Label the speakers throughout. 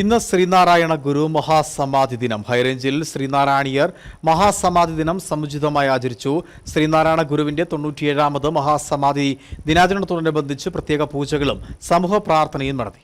Speaker 1: ഇന്ന് ശ്രീനാരായണ ഗുരു മഹാസമാധി ദിനം. ഹൈറേഞ്ചിൽ ശ്രീനാരായണീയർ മഹാസമാധി ദിനം സമുചിതമായി ആചരിച്ചു. ശ്രീനാരായണ ഗുരുവിന്റെ തൊണ്ണൂറ്റിയേഴാമത് മഹാസമാധി ദിനാചരണത്തോടനുബന്ധിച്ച് പ്രത്യേക പൂജകളും സമൂഹ പ്രാർത്ഥനയും നടത്തി.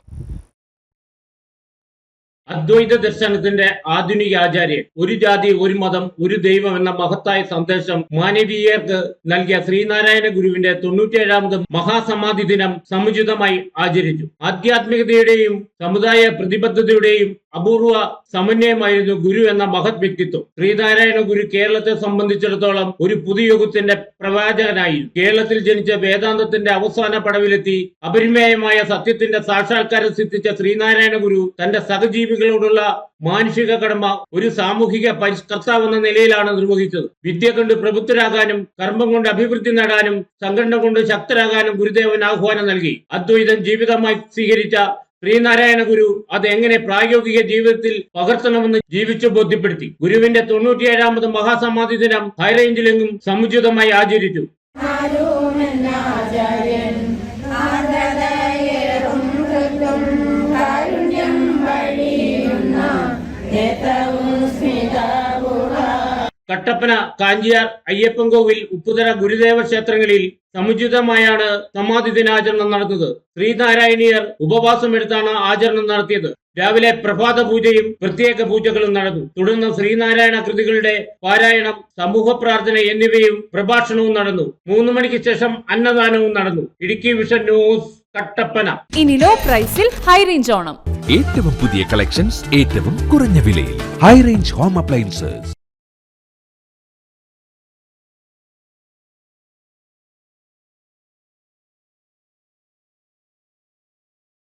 Speaker 2: അദ്വൈത ദർശനത്തിന്റെ ആധുനിക ആചാര്യൻ ഒരു ജാതി ഒരു മതം ഒരു ദൈവം എന്ന മഹത്തായ സന്ദേശം മാനവീയർക്ക് നൽകിയ ശ്രീനാരായണ ഗുരുവിന്റെ തൊണ്ണൂറ്റിയേഴാമത് മഹാസമാധി ദിനം സമുചിതമായി ആചരിച്ചു. ആധ്യാത്മികതയുടെയും സമുദായ പ്രതിബദ്ധതയുടെയും അപൂർവ സമന്വയമായിരുന്നു ഗുരു എന്ന മഹത് വ്യക്തിത്വം. ശ്രീനാരായണ ഗുരു കേരളത്തെ സംബന്ധിച്ചിടത്തോളം ഒരു പുതുയുഗത്തിന്റെ പ്രവാചകനായി. കേരളത്തിൽ ജനിച്ച വേദാന്തത്തിന്റെ അവസാന പടവിലെത്തി അപരിമേയമായ സത്യത്തിന്റെ സാക്ഷാത്കാരം സിദ്ധിച്ച ശ്രീനാരായണ ഗുരു തന്റെ സഹജീവികളോടുള്ള മാനുഷിക കടമ ഒരു സാമൂഹിക പരിഷ്കർത്താവ് എന്ന നിലയിലാണ് നിർവഹിച്ചത്. വിദ്യ കൊണ്ട് പ്രബുദ്ധരാകാനും കർമ്മം കൊണ്ട് അഭിവൃദ്ധി നേടാനും സംഘടന കൊണ്ട് ശക്തരാകാനും ഗുരുദേവൻ ആഹ്വാനം നൽകി. അദ്വൈതം ജീവിതമായി സ്വീകരിച്ച ശ്രീനാരായണ ഗുരു അത് എങ്ങനെ പ്രായോഗിക ജീവിതത്തിൽ പകർത്തണമെന്ന് ജീവിച്ചു ബോധ്യപ്പെടുത്തി. ഗുരുവിന്റെ തൊണ്ണൂറ്റിയേഴാമത് മഹാസമാധി ദിനം ഹൈറേഞ്ചിലെങ്ങും സമുചിതമായി ആചരിച്ചു.
Speaker 3: ആചാര്യൻ ആർദ്രതയേറും
Speaker 2: കട്ടപ്പന കാഞ്ചിയാർ അയ്യപ്പൻകോവിൽ ഉപ്പുതര ഗുരുദേവ ക്ഷേത്രങ്ങളിൽ സമുചിതമായാണ് സമാധി ദിനാചരണം നടന്നത്. ശ്രീനാരായണീയർ ഉപവാസമെടുത്താണ് ആചരണം നടത്തിയത്. രാവിലെ പ്രഭാത പൂജയും പ്രത്യേക പൂജകളും നടന്നു. തുടർന്ന് ശ്രീനാരായണ കൃതികളുടെ പാരായണം സമൂഹ പ്രാർത്ഥന എന്നിവയും പ്രഭാഷണവും നടന്നു. മൂന്ന് മണിക്ക് ശേഷം അന്നദാനവും നടന്നു. Idukki vision news Kattappana.
Speaker 4: ഇനി ലോ പ്രൈസിൽ ഹൈ റേഞ്ച് ഓണം.
Speaker 5: ഏറ്റവും പുതിയ കളക്ഷൻസ് ഏറ്റവും കുറഞ്ഞ വിലയിൽ. High range home appliances.